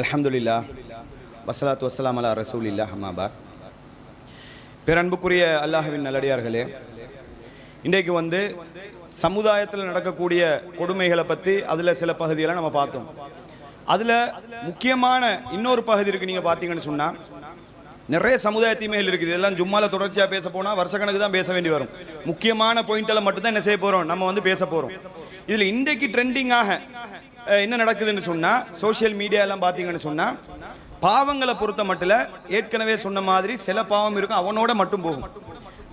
அலமதுல்லா வசலாத் வசலாம் அலா ரசூலில்லா ஹமாபாத் பேரன்புக்குரிய அல்லாஹ்வின் நல்லடியார்களே இன்றைக்கு வந்து சமுதாயத்தில் நடக்கக்கூடிய கொடுமைகளை பற்றி அதில் சில பகுதியெல்லாம் நம்ம பார்த்தோம். அதில் முக்கியமான இன்னொரு பகுதி இருக்குது நீங்கள் பார்த்தீங்கன்னு சொன்னால் நிறைய சமுதாய தீமைகள் இருக்குது. இதெல்லாம் ஜும்மால தொடர்ச்சியாக பேச போனால் வருஷக்கணக்கு தான் பேச வேண்டி வரும். முக்கியமான பாயிண்ட்டில் மட்டும்தான் என்ன செய்ய போகிறோம் நம்ம வந்து பேச போகிறோம் இதில் இன்றைக்கு ட்ரெண்டிங்காக என்ன நடக்குதுன்னு சொன்னால் சோஷியல் மீடியா எல்லாம் பார்த்தீங்கன்னு சொன்னால் பாவங்களை பொறுத்த மட்டும் ஏற்கனவே சொன்ன மாதிரி சில பாவம் இருக்கும் அவனோட மட்டும் போகும்.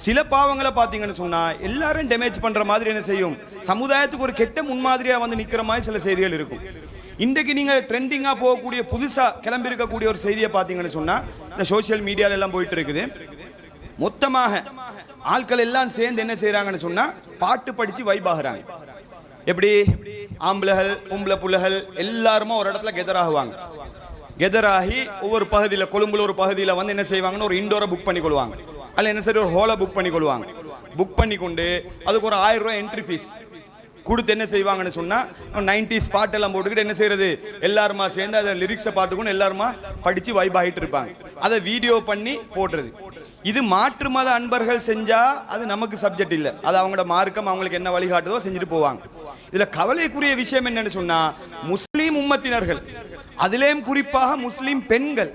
சில பாவங்களை பார்த்தீங்கன்னு சொன்னா எல்லாரும் டேமேஜ் பண்ற மாதிரி என்ன செய்யும்? சமுதாயத்துக்கு ஒரு கெட்ட முன்மாதிரியா வந்து நிக்கிற மாதிரி சில செய்திகள் இருக்கும். இன்றைக்கு நீங்க ட்ரெண்டிங்கா போகக்கூடிய புதுசா கிளம்பி இருக்கக்கூடிய ஒரு செய்தியை பார்த்தீங்கன்னு சொன்னா இந்த சோஷியல் மீடியால எல்லாம் போயிட்டு இருக்குது. மொத்தமாக ஆட்கள் எல்லாம் சேர்ந்து என்ன செய்யறாங்கன்னு சொன்னா பாட்டு படிச்சு வைபாகிறாங்க எப்படி? ஆம்பளைகள் பொம்பளை புள்ளைகள் எல்லாருமே ஒரு இடத்துல கெதர் ஆகுவாங்க. கெதர் ஆகி ஒவ்வொரு பகுதியில் கொழும்புல ஒரு பகுதியில் வந்து என்ன செய்வாங்கன்னு ஒரு இண்டோரை புக் பண்ணி கொள்வாங்க. அதில் என்ன சரி ஒரு ஹோலை புக் பண்ணி கொள்வாங்க. புக் பண்ணி கொண்டு அதுக்கு ஒரு ஆயிரம் ரூபாய் என்ட்ரி ஃபீஸ் கொடுத்து என்ன செய்வாங்கன்னு சொன்னால் நைன்டிஸ் பாட்டு எல்லாம் போட்டுக்கிட்டு என்ன செய்யறது எல்லாருமா சேர்ந்து அதை லிரிக்ஸை பாட்டுக்கணும் எல்லாருமா படித்து வைப் ஆகிட்டு இருப்பாங்க. அதை வீடியோ பண்ணி போடுறது. இது மாற்று மத அன்பர்கள் செஞ்சா அது நமக்கு சப்ஜெக்ட் இல்ல. அது அவங்களோட மார்க்கம் அவங்களுக்கு என்ன வழிகாட்டுதோ செஞ்சுட்டு போவாங்க. இதுல கவலைக்குரிய விஷயம் என்னன்னு சொன்னா முஸ்லீம் உம்மத்தினர்கள் அதிலேயும் குறிப்பாக முஸ்லீம் பெண்கள்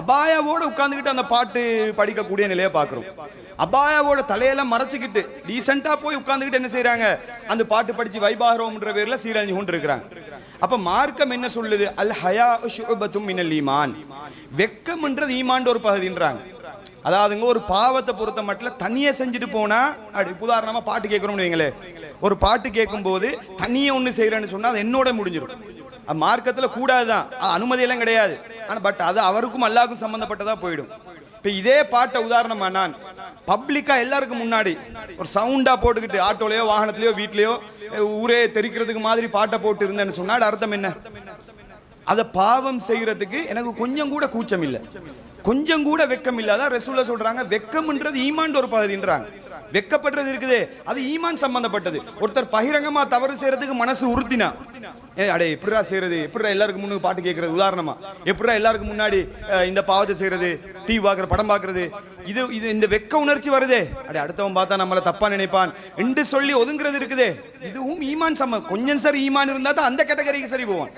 அபாயாவோட உட்கார்ந்துக்கிட்டு அந்த பாட்டு படிக்கக்கூடிய நிலையை பார்க்குறோம். அபாயாவோட தலையெல்லாம் மறைச்சிக்கிட்டு டீசெண்டா போய் உட்கார்ந்துக்கிட்டு என்ன செய்யறாங்க அந்த பாட்டு படிச்சு வைபாகிறோம்ன்ற பேர்ல சீரழிஞ்சு கொண்டு இருக்கிறாங்க. அப்ப மார்க்கம் என்ன சொல்லுது? அல் ஹயா ஷுபத்தும் மினல் ஈமான். வெக்கம்ன்றது ஈமான் ஒரு பகுதின்றாங்க. அதாவதுங்க ஒரு பாவத்தை பொறுத்த மட்டும் தனியா செஞ்சுட்டு போனா அப்படி உதாரணமா பாட்டு கேட்கிறோம்னு வைங்களே. ஒரு பாட்டு கேட்கும்போது தனியா ஒன்று செய்யறேன்னு சொன்னா அது என்னோட முடிஞ்சிடும். அது மார்க்கத்துல கூடாதுதான். அது அனுமதி எல்லாம் கிடையாது. ஆனா பட் அது அவருக்கும் அல்லாவுக்கும் சம்பந்தப்பட்டதா போயிடும். இப்ப இதே பாட்டை உதாரணமா நான் பப்ளிக்கா எல்லாருக்கும் முன்னாடி ஒரு சவுண்டா போட்டுக்கிட்டு ஆட்டோலயோ வாகனத்திலயோ வீட்லயோ ஊரே தெரிக்கிறதுக்கு மாதிரி பாட்டை போட்டு இருந்தேன்னு சொன்னா அது அர்த்தம் என்ன? அதை பாவம் செய்யறதுக்கு எனக்கு கொஞ்சம் கூட கூச்சம் இல்லை. கொஞ்சம் கூட வெக்கம் இல்லாத ரசூல சொல்றாங்க வெக்கம்ன்றது ஈமான் ஒரு பகுதின்றாங்க. வெக்கப்படுறது இருக்குது அது ஈமான் சம்பந்தப்பட்டது. ஒருத்தர் பகிரங்கமா தவறு செய்யறதுக்கு மனசு உறுத்தினா ஏ அடே எப்படிடா செய்யறது? எப்படிடா எல்லாருக்கும் முன்னுக்கு பாட்டு கேட்கறது உதாரணமா எப்படிடா எல்லாருக்கும் முன்னாடி இந்த பாவத்தை செய்யறது? டிவி பாக்குற படம் பாக்குறது இது இது இந்த வெக்க உணர்ச்சி வருதே. அடே அடுத்தவன் பார்த்தா நம்மள தப்பா நினைப்பான் என்று சொல்லி ஒதுங்குறது இருக்குதே. இதுவும் ஈமான் சம்ம கொஞ்சம் சரி ஈமான் இருந்தா தான் அந்த கேட்டகரிக்கு சரி போவான்.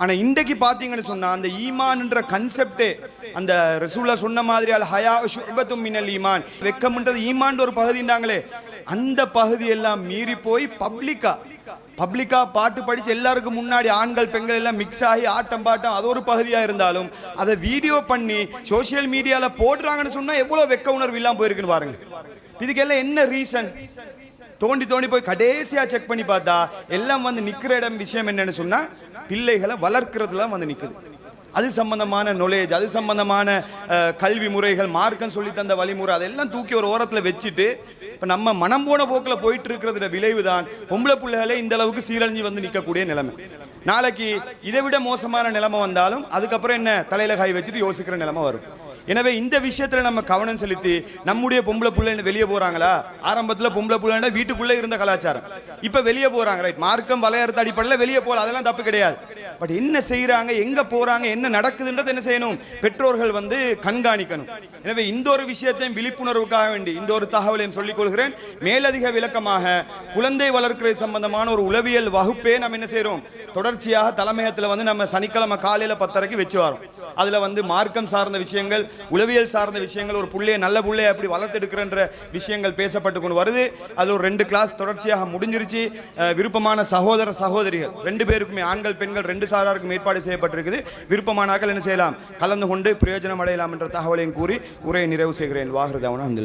ஆனா இன்றைக்கு பாத்தீங்கன்னு சொன்னா அந்த ஈமான்ன்ற கன்செப்டே அந்த ரசூலா சொன்ன மாதிரி அல் ஹயா ஷுபத்தும் மினல் ஈமான். வெக்கம்ன்றது ஈமான் ஒரு பகுதின்றாங்களே அந்த பகுதி எல்லாம் மீறி போய் பப்ளிக்கா பப்ளிக்கா பாட்டு படிச்சு எல்லாருக்கும் முன்னாடி ஆண்கள் பெண்கள் எல்லாம் மிக்ஸ் ஆகி ஆட்டம் பாட்டம் அது ஒரு பகுதியா இருந்தாலும் அதை வீடியோ பண்ணி சோஷியல் மீடியால போடுறாங்கன்னு சொன்னா எவ்வளவு வெக்க உணர்வு இல்லாம போயிருக்குன்னு பாருங்க. இதுக்கெல்லாம் என்ன ரீசன் தோண்டி தோண்டி போய் கடைசியா செக் பண்ணி பார்த்தா எல்லாம் வந்து நிக்கிற இடம் விஷயம் என்னன்னு சொன்னா பிள்ளைகளை வளர்க்கறதுல வந்து நிக்குது. அது சம்பந்தமான knowledge அது சம்பந்தமான கல்வி முறைகள் மார்க்கம் சொல்லி தந்த வழிமுறை அதெல்லாம் தூக்கி ஒரு ஓரத்துல வச்சுட்டு இப்ப நம்ம மனம் போன போக்குல போயிட்டு இருக்கிறதுல விளைவு தான் பொம்பளை பிள்ளைகளே இந்த அளவுக்கு சீரழிஞ்சு வந்து நிக்கக்கூடிய நிலைமை. நாளைக்கு இதை விட மோசமான நிலைமை வந்தாலும் அதுக்கப்புறம் என்ன? தலையில காய் வச்சுட்டு யோசிக்கிற நிலைமை வரும். எனவே இந்த விஷயத்துல நம்ம கவனம் செலுத்தி நம்முடைய பொம்பளை பிள்ளைன்னு வெளியே போறாங்களா? ஆரம்பத்துல பொம்பளை புள்ள வீட்டுக்குள்ளே இருந்த கலாச்சாரம். இப்ப வெளியே போறாங்க ரைட் மார்க்கம் வளையறது அடிப்படையில் வெளியே போகலாம் அதெல்லாம் தப்பு கிடையாது. பட் என்ன செய்யறாங்க எங்க போறாங்க என்ன நடக்குதுன்றது என்ன செய்யணும்? பெற்றோர்கள் வந்து கண்காணிக்கணும். எனவே இந்த ஒரு விஷயத்தையும் விழிப்புணர்வுக்காக வேண்டி இந்த ஒரு தகவலையும் சொல்லிக் கொள்கிறேன். மேலதிக விளக்கமாக குழந்தை வளர்க்கிறது சம்பந்தமான ஒரு உளவியல் வகுப்பே நம்ம என்ன செய்யறோம் தொடர்ச்சியாக தலைமையத்துல வந்து நம்ம சனிக்கிழமை காலையில பத்தரைக்கு வச்சு வரோம். அதில் வந்து மார்க்கம் சார்ந்த விஷயங்கள் உளவியல் சார்ந்த விஷயங்கள் ஒரு புள்ளைய நல்ல புள்ளைய எப்படி வளர்த்தெடுக்கிறன்ற விஷயங்கள் பேசப்பட்டு கொண்டு வருது. அதில் ஒரு ரெண்டு கிளாஸ் தொடர்ச்சியாக முடிஞ்சிருச்சு. விருப்பமான சகோதர சகோதரிகள் ரெண்டு பேருக்குமே ஆண்கள் பெண்கள் ரெண்டு சாராருக்கும் ஏற்பாடு செய்யப்பட்டிருக்குது. விருப்பமானாக்கள் என்ன செய்யலாம்? கலந்து கொண்டு பிரயோஜனம் அடையலாம் என்ற தகவலையும் கூறி உரையை நிறைவு செய்கிறேன். வாகிருதாவன் அஹமதுல்லா